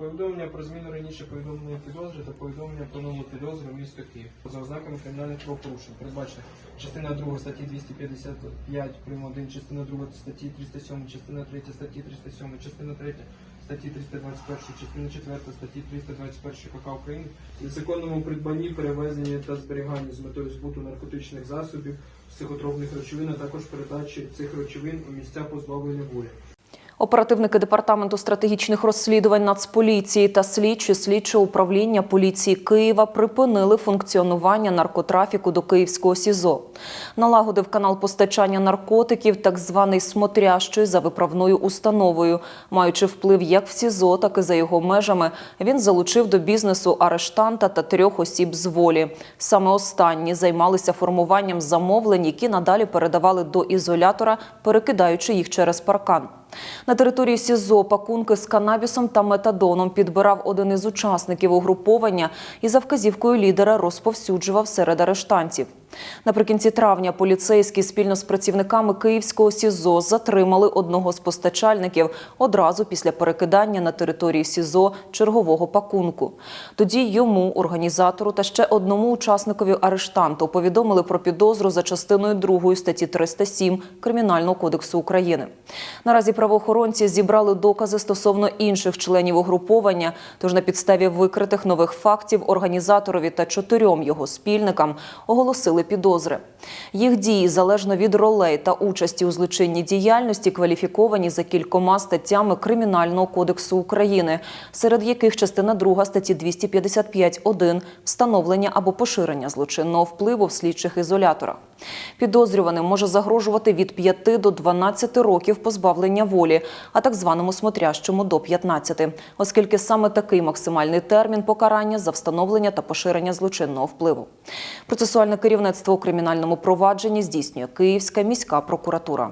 Повідомлення про зміну раніше повідомлення підозри та повідомлення про нову підозру місто Київ за ознаками кримінальних правопорушень. Передбачено частина 2 статті 255 прим. 1, частина 2 статті 307, частина 3 статті 307, частина 3 статті 321, частини 4 статті 321 КК України незаконному придбанні, перевезенні та зберіганні з метою збуту наркотичних засобів, психотропних речовин, а також передачі цих речовин у місця позбавлення волі. Оперативники департаменту стратегічних розслідувань Нацполіції та слідчі слідчого управління поліції Києва припинили функціонування наркотрафіку до Київського СІЗО. Налагодив канал постачання наркотиків, так званий смотрящий за виправною установою. Маючи вплив як в СІЗО, так і за його межами, він залучив до бізнесу арештанта та трьох осіб з волі. Саме останні займалися формуванням замовлень, які надалі передавали до ізолятора, перекидаючи їх через паркан. На території СІЗО пакунки з канабісом та метадоном підбирав один із учасників угруповання і за вказівкою лідера розповсюджував серед арештантів. Наприкінці травня поліцейські спільно з працівниками Київського СІЗО затримали одного з постачальників одразу після перекидання на території СІЗО чергового пакунку. Тоді йому, організатору та ще одному учасникові арештанту повідомили про підозру за частиною 2 статті 307 Кримінального кодексу України. Наразі правоохоронці зібрали докази стосовно інших членів угруповання, тож на підставі викритих нових фактів організаторові та чотирьом його спільникам оголосили підозри. Їх дії залежно від ролей та участі у злочинній діяльності кваліфіковані за кількома статтями Кримінального кодексу України, серед яких частина 2 статті 255.1 встановлення або поширення злочинного впливу в слідчих ізоляторах. Підозрюваним може загрожувати від 5 до 12 років позбавлення волі, а так званому смотрящому до 15, оскільки саме такий максимальний термін покарання за встановлення та поширення злочинного впливу. Процесуальне керівництво у кримінальному провадженні здійснює Київська міська прокуратура.